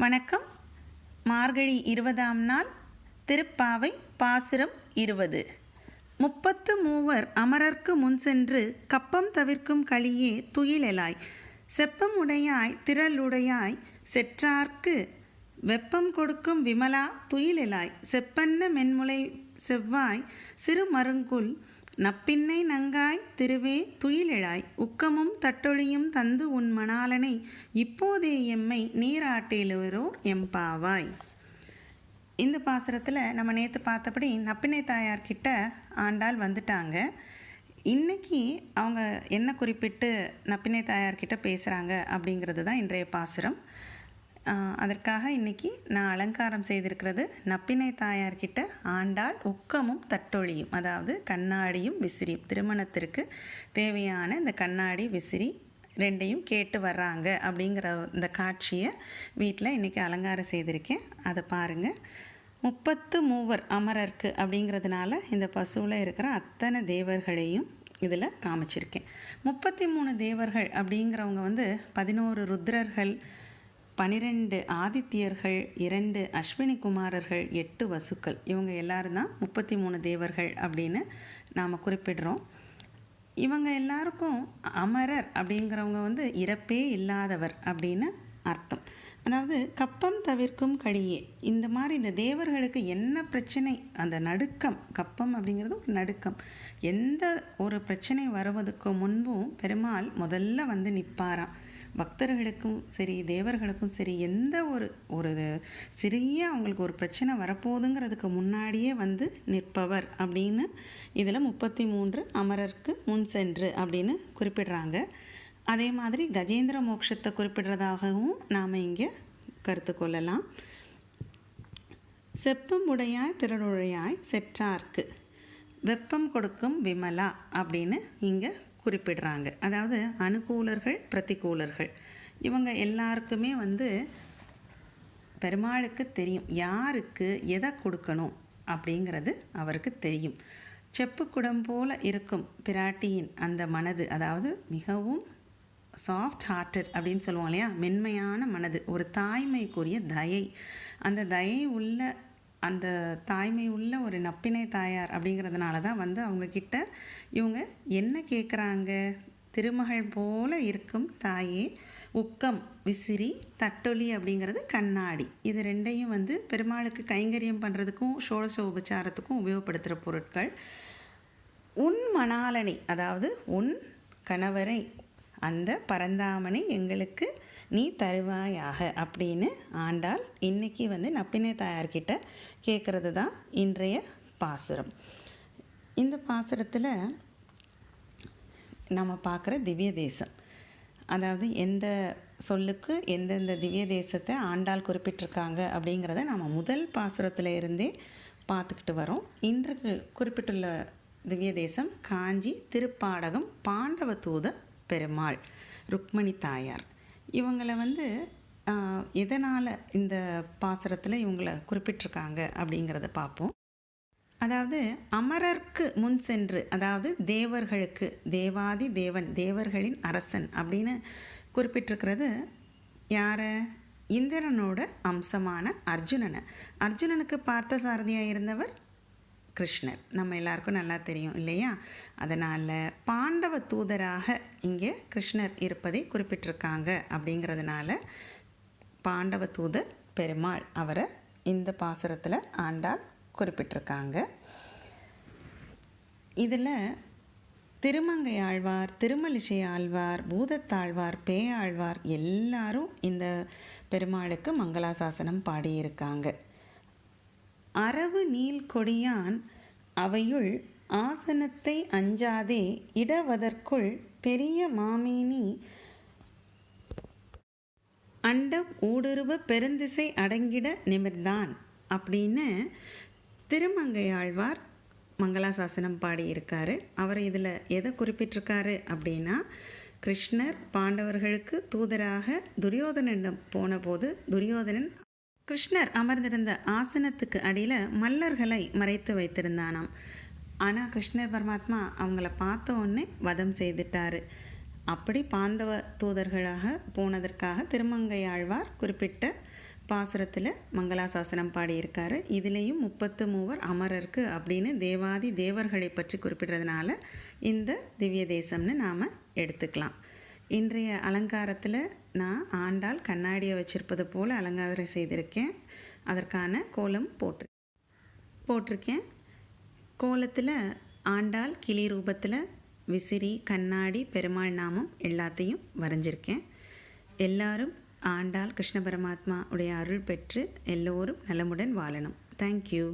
வணக்கம். மார்கழி இருபதாம் நாள் திருப்பாவை பாசுரம் இருபது. முப்பத்து மூவர் அமரர்க்கு முன் சென்று கப்பம் தவிர்க்கும் களியே துயிலெலாய் செப்பம் உடையாய் திரளுடையாய் செற்றார்க்கு வெப்பம் கொடுக்கும் விமலா துயிலெலாய் செப்பன்ன மென்முலை செவ்வாய் சிறு மருங்குல் நப்பின்னை நங்காய் திருவே துயிலிழாய். உக்கமும் தட்டொழியும் தந்து உன் மணாலனை. இப்போதே எம்மை நீராட்டிலுவரோ எம்பாவாய் இந்த பாசுரத்தில் நம்ம நேற்று பார்த்தபடி நப்பினை தாயார்கிட்ட ஆண்டாள் வந்துட்டாங்க. இன்னைக்கு அவங்க என்ன குறிப்பிட்டு நப்பினை தாயார்கிட்ட பேசுகிறாங்க அப்படிங்கிறது தான் இன்றைய பாசுரம். அதற்காக இன்னைக்கு நான் அலங்காரம் செய்திருக்கிறது நப்பினை தாயார்கிட்ட ஆண்டாள் உக்கமும் தட்டொழியும் அதாவது கண்ணாடியும் விசிறியும். திருமணத்திற்கு தேவையான இந்த கண்ணாடி விசிறி ரெண்டையும் கேட்டு வர்றாங்க அப்படிங்கிற இந்த காட்சியை வீட்டில் இன்றைக்கி அலங்காரம் செய்திருக்கேன். அதை பாருங்கள் முப்பத்து மூவர் அமரர்க்கு அப்படிங்கிறதுனால இந்த பசுவில் இருக்கிற அத்தனை தேவர்களையும் இதில் காமிச்சிருக்கேன். முப்பத்தி மூணு தேவர்கள் அப்படிங்கிறவங்க வந்து பதினோரு ருத்ரர்கள் பனிரெண்டு ஆதித்யர்கள் இரண்டு அஸ்வினி குமாரர்கள் எட்டு வசுக்கள். இவங்க எல்லாரும் தான் முப்பத்தி மூணு தேவர்கள் அப்படின்னு நாம் குறிப்பிடுறோம். இவங்க எல்லாருக்கும் அமரர் அப்படிங்கிறவங்க வந்து இறப்பே இல்லாதவர் அப்படின்னு அர்த்தம். அதாவது கப்பம் தவிர்க்கும் கழியே இந்த மாதிரி இந்த தேவர்களுக்கு என்ன பிரச்சனை? அந்த நடுக்கம். கப்பம் அப்படிங்கிறது ஒரு நடுக்கம். எந்த ஒரு பிரச்சனை வருவதற்கு முன்பும் பெருமாள் முதல்ல வந்து நிற்பாராம் பக்தர்களுக்கும் சரி தேவர்களுக்கும் சரி எந்த ஒரு ஒரு சிறிய அவங்களுக்கு ஒரு பிரச்சனை வரப்போகுதுங்கிறதுக்கு முன்னாடியே வந்து நிற்பவர் அப்படின்னு இதில் முப்பத்தி மூன்று அமரருக்கு முன் சென்று அப்படின்னு குறிப்பிடுறாங்க. அதே மாதிரி கஜேந்திர மோட்சத்தை குறிப்பிடுறதாகவும் நாம் இங்கே கருத்து கொள்ளலாம். செப்பம் உடையாய் செற்றார்க்கு வெப்பம் கொடுக்கும் விமலா அப்படின்னு இங்கே குறிப்பிடுறாங்க. அதாவது அனுகூலர்கள் பிரதிகூலர்கள். இவங்க எல்லாருக்குமே வந்து பெருமாளுக்கு தெரியும். யாருக்கு எதை கொடுக்கணும் அப்படிங்கிறது அவருக்கு தெரியும். செப்புக்குடம் போல இருக்கும் பிராட்டியின் அந்த மனது. அதாவது மிகவும் சாஃப்ட் ஹார்ட்டட் அப்படின்னு சொல்லுவோம் இல்லையா? மென்மையான மனது. ஒரு தாய்மைக்குரிய தயை. அந்த தயை உள்ள அந்த தாய்மை உள்ள ஒரு நப்பினை தாயார் அப்படிங்கிறதுனால தான் வந்து அவங்கக்கிட்ட இவங்க என்ன கேட்குறாங்க திருமகள் போல இருக்கும் தாயே உக்கம் விசிறி தட்டொலி அப்படிங்கிறது கண்ணாடி. இது ரெண்டையும் வந்து பெருமாளுக்கு கைங்கரியம் பண்ணுறதுக்கும் ஷோடச உபச்சாரத்துக்கும் உபயோகப்படுத்துகிற பொருட்கள். உன் மணாலனை அதாவது உன் கணவரை அந்த பரந்தாமனை எங்களுக்கு நீ தருவாயாக அப்படின்னு ஆண்டாள் இன்றைக்கி வந்து நப்பினை தாயார்கிட்ட கேட்குறது தான் இன்றைய பாசுரம். இந்த பாசுரத்தில் நம்ம பார்க்குற திவ்ய தேசம். அதாவது எந்த சொல்லுக்கு எந்தெந்த திவ்ய தேசத்தை ஆண்டாள் குறிப்பிட்டிருக்காங்க அப்படிங்கிறத நம்ம முதல் பாசுரத்தில் இருந்தே பார்த்துக்கிட்டு வரோம். இன்றைக்கு குறிப்பிட்டுள்ள திவ்ய தேசம் காஞ்சி திருப்பாடகம் பாண்டவ தூத பெருமாள் ருக்மணி தாயார். இவங்களை வந்து எதனால் இந்த பாசுரத்தில் இவங்களை குறிப்பிட்டிருக்காங்க அப்படிங்கிறத பார்ப்போம். அதாவது அமரர்க்கு முன் சென்று அதாவது தேவர்களுக்கு தேவாதி தேவன் தேவர்களின் அரசன் அப்படின்னு குறிப்பிட்டிருக்கிறது யாரை? இந்திரனோட அம்சமான அர்ஜுனனை. அர்ஜுனனுக்கு பார்த்த சாரதியாக இருந்தவர் கிருஷ்ணர். நம்ம எல்லாருக்கும் நல்லா தெரியும் இல்லையா? அதனால் பாண்டவ தூதராக இங்கே கிருஷ்ணர் இருப்பதை குறிப்பிட்டிருக்காங்க அப்படிங்கிறதுனால பாண்டவ தூதர் பெருமாள் அவரை இந்த பாசுரத்தில் ஆண்டாள் குறிப்பிட்டிருக்காங்க. இதில் திருமங்கை ஆழ்வார் திருமலிசை ஆழ்வார் பூதத்தாழ்வார் பேயாழ்வார் எல்லாரும் இந்த பெருமாளுக்கு மங்களாசாசனம் பாடியிருக்காங்க. அரவு நீல் கொடியான் அவையுள் ஆசனத்தை அஞ்சாதே இடவதற்குள் பெரிய மாமேனி அண்டம் ஊடுருவ பெருந்திசை அடங்கிட நிமிர்ந்தான். அப்படின்னு திருமங்கையாழ்வார் மங்களாசாசனம் பாடியிருக்காரு. அவர் இதில் எதை குறிப்பிட்டிருக்காரு அப்படின்னா கிருஷ்ணர் பாண்டவர்களுக்கு தூதராக துரியோதனிடம் போனபோது துரியோதனன் கிருஷ்ணர் அமர்ந்திருந்த ஆசனத்துக்கு அடியில் மல்லர்களை மறைத்து வைத்திருந்தானாம். ஆனால் கிருஷ்ணர் பரமாத்மா அவங்கள பார்த்த உடனே வதம் செய்துட்டாரு. அப்படி பாண்டவ தூதர்களாக போனதற்காக திருமங்கையாழ்வார் குறிப்பிட்ட பாசுரத்தில் மங்களாசாசனம் பாடியிருக்காரு. இதுலேயும் முப்பத்து மூவர் அமரருக்கு அப்படின்னு தேவாதி தேவர்களை பற்றி குறிப்பிடுறதுனால இந்த திவ்ய தேசம்னு நாம் எடுத்துக்கலாம். இன்றைய அலங்காரத்தில் நான் ஆண்டாள் கண்ணாடியை வச்சிருப்பது போல் அலங்காரம் செய்திருக்கேன். அதற்கான கோலம் போட்டு போட்டிருக்கேன். கோலத்தில் ஆண்டாள் கிளி ரூபத்தில் விசிறி கண்ணாடி பெருமாள் நாமம் எல்லாத்தையும் வரைஞ்சிருக்கேன். எல்லாரும் ஆண்டாள் கிருஷ்ண பரமாத்மா உடைய அருள் பெற்று எல்லோரும் நலமுடன் வாழணும். தேங்க்யூ